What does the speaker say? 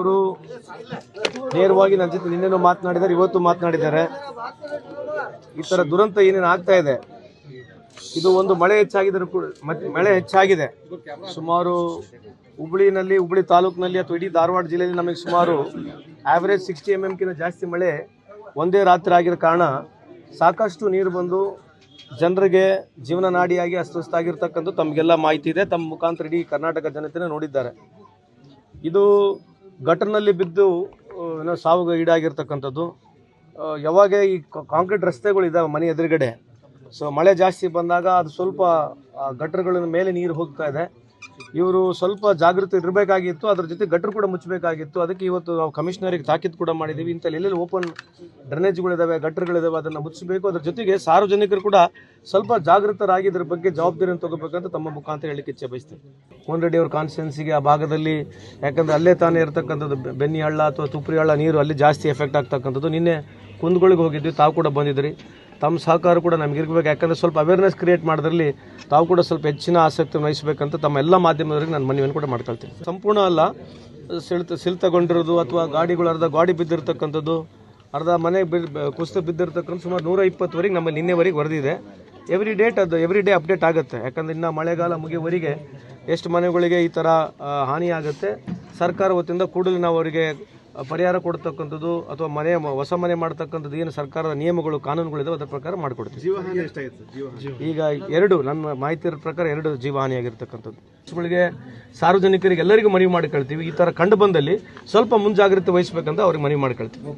ಅವರು ನೇರವಾಗಿ ನನ್ನ ಜೊತೆ ನಿನ್ನೆನೂ ಮಾತನಾಡಿದ್ದಾರೆ, ಇವತ್ತು ಮಾತನಾಡಿದ್ದಾರೆ. ಈ ತರ ದುರಂತ ಏನೇನು ಆಗ್ತಾ ಇದೆ, ಇದು ಒಂದು ಮಳೆ ಹೆಚ್ಚಾಗಿದ್ರು ಕೂಡ ಮಳೆ ಹೆಚ್ಚಾಗಿದೆ. ಸುಮಾರು ಹುಬ್ಳಿನಲ್ಲಿ, ಹುಬ್ಳಿ ತಾಲೂಕಿನಲ್ಲಿ ಅಥವಾ ಇಡೀ ಧಾರವಾಡ ಜಿಲ್ಲೆಯಲ್ಲಿ ನಮಗೆ ಸುಮಾರು ಆವರೇಜ್ ಸಿಕ್ಸ್ಟಿ ಎಂ ಎಮ್ಕಿಂತ ಜಾಸ್ತಿ ಮಳೆ ಒಂದೇ ರಾತ್ರಿ ಆಗಿರೋ ಕಾರಣ ಸಾಕಷ್ಟು ನೀರು ಬಂದು ಜನರಿಗೆ ಜೀವನ ನಾಡಿಯಾಗಿ ಅಸ್ವಸ್ಥಾಗಿರ್ತಕ್ಕಂಥ ತಮಗೆಲ್ಲ ಮಾಹಿತಿ ಇದೆ. ತಮ್ಮ ಮುಖಾಂತರ ಇಡೀ ಕರ್ನಾಟಕ ಜನತೆನೇ ನೋಡಿದ್ದಾರೆ. ಇದು ಗಟರ್ನಲ್ಲಿ ಬಿದ್ದು ಏನೋ ಸಾವಿಗೆ ಈಡಾಗಿರ್ತಕ್ಕಂಥದ್ದು. ಯಾವಾಗ ಈ ಕಾಂಕ್ರೀಟ್ ರಸ್ತೆಗಳು ಇದ್ದಾವೆ ಮನೆ ಎದುರುಗಡೆ. ಸೊ ಮಳೆ ಜಾಸ್ತಿ ಬಂದಾಗ ಅದು ಸ್ವಲ್ಪ ಗಟ್ರಗಳ ಮೇಲೆ ನೀರು ಹೋಗ್ತಾ ಇದೆ. ಇವರು ಸ್ವಲ್ಪ ಜಾಗೃತಿ ಇರಬೇಕಾಗಿತ್ತು, ಅದ್ರ ಜೊತೆ ಗಟ್ರು ಕೂಡ ಮುಚ್ಚಬೇಕಾಗಿತ್ತು. ಅದಕ್ಕೆ ಇವತ್ತು ನಾವು ಕಮಿಷನರಿಗೆ ತಾಕೀತು ಕೂಡ ಮಾಡಿದ್ದೀವಿ ಇಂಥಲ್ಲಿ ಎಲ್ಲೆಲ್ಲಿ ಓಪನ್ ಡ್ರನೇಜ್ಗಳಿದ್ದಾವೆ ಗಟ್ರಗಳಿದ್ದಾವೆ ಅದನ್ನು ಮುಚ್ಚಬೇಕು ಅದ್ರ ಜೊತೆಗೆ ಸಾರ್ವಜನಿಕರು ಕೂಡ ಸ್ವಲ್ಪ ಜಾಗೃತರಾಗಿ ಇದ್ರ ಬಗ್ಗೆ ಜವಾಬ್ದಾರಿಯನ್ನು ತಗೋಬೇಕಂತ ತಮ್ಮ ಮುಖಾಂತರ ಹೇಳಿಕ್ಕೆ ಇಚ್ಛೆ ಬಯಸ್ತೀನಿ. ಮೋಹನ್ ರೆಡ್ಡಿ ಅವ್ರ ಕಾನ್ಸ್ಟಿಟ್ಯೂನ್ಸಿಗೆ ಆ ಭಾಗದಲ್ಲಿ, ಯಾಕಂದರೆ ಅಲ್ಲೇ ತಾನೇ ಇರತಕ್ಕಂಥದ್ದು ಬೆನ್ನಿ ಹಳ್ಳ ಅಥವಾ ತುಪ್ರಿ ಹಳ್ಳ, ನೀರು ಅಲ್ಲಿ ಜಾಸ್ತಿ ಎಫೆಕ್ಟ್ ಆಗ್ತಕ್ಕಂಥದ್ದು. ನಿನ್ನೆ ಕುಂದಗೋಳಿಗೆ ಹೋಗಿದ್ವಿ, ತಾವು ಕೂಡ ಬಂದಿದ್ರಿ. ತಮ್ಮ ಸಹಕಾರ ಕೂಡ ನಮಗಿರ್ಬೇಕು. ಯಾಕಂದರೆ ಸ್ವಲ್ಪ ಅವೇರ್ನೆಸ್ ಕ್ರಿಯೇಟ್ ಮಾಡೋದ್ರಲ್ಲಿ ತಾವು ಕೂಡ ಸ್ವಲ್ಪ ಹೆಚ್ಚಿನ ಆಸಕ್ತಿ ವಹಿಸಬೇಕಂತ ತಮ್ಮ ಎಲ್ಲ ಮಾಧ್ಯಮದವರಿಗೆ ನಾನು ಮನವಿಯನ್ನು ಕೂಡ ಮಾಡ್ಕೊಳ್ತೀನಿ ಸಂಪೂರ್ಣ ಅಲ್ಲ ಸಿಳ್ತ ಸಿಲ್ತಗೊಂಡಿರೋದು ಅಥವಾ ಗಾಡಿಗಳು ಅರ್ಧ ಗಾಡಿ ಬಿದ್ದಿರ್ತಕ್ಕಂಥದ್ದು, ಅರ್ಧ ಮನೆ ಬಿ- ಬ- ಕುಸಿತ ಬಿದ್ದಿರ್ತಕ್ಕಂಥ ಸುಮಾರು ನೂರ ಇಪ್ಪತ್ತುವರೆಗೆ ನಮ್ಮ ನಿನ್ನೆವರೆಗೆ ವರದಿದೆ ಎವ್ರಿ ಡೇಟ್ ಅದು ಎವ್ರಿ ಡೇ ಅಪ್ಡೇಟ್ ಆಗುತ್ತೆ. ಯಾಕಂದ್ರೆ ಇನ್ನು ಮಳೆಗಾಲ ಮುಗಿಯುವವರಿಗೆ ಎಷ್ಟು ಮನೆಗಳಿಗೆ ಈ ಥರ ಹಾನಿಯಾಗುತ್ತೆ. ಸರ್ಕಾರ ವತಿಯಿಂದ ಕೂಡಲೇ ನಾವು ಅವರಿಗೆ ಪರಿಹಾರ ಕೊಡ್ತಕ್ಕಂಥದ್ದು ಅಥವಾ ಮನೆ ಹೊಸ ಮನೆ ಮಾಡ್ತಕ್ಕಂಥದ್ದು ಏನು ಸರ್ಕಾರದ ನಿಯಮಗಳು ಕಾನೂನುಗಳಿದಾವೆ ಅದರ ಪ್ರಕಾರ ಮಾಡಿಕೊಡ್ತೀವಿ. ಜೀವಹಾನಿ ಜೀವಹಾನಿ. ಈಗ ಎರಡು ನನ್ನ ಮಾಹಿತಿ ಇರೋ ಪ್ರಕಾರ ಎರಡು ಜೀವಹಾನಿಯಾಗಿರ್ತಕ್ಕಂಥದ್ದು ಆಗಿರ್ತಕ್ಕಂಥದ್ದು. ಸಾರ್ವಜನಿಕರಿಗೆ ಎಲ್ಲರಿಗೂ ಮನವಿ ಮಾಡ್ಕೊಳ್ತೀವಿ ಈ ಥರ ಕಂಡು ಬಂದಲ್ಲಿ ಸ್ವಲ್ಪ ಮುಂಜಾಗ್ರತೆ ವಹಿಸ್ಬೇಕಂತ ಅವ್ರಿಗೆ ಮನವಿ ಮಾಡ್ಕೊಳ್ತೀವಿ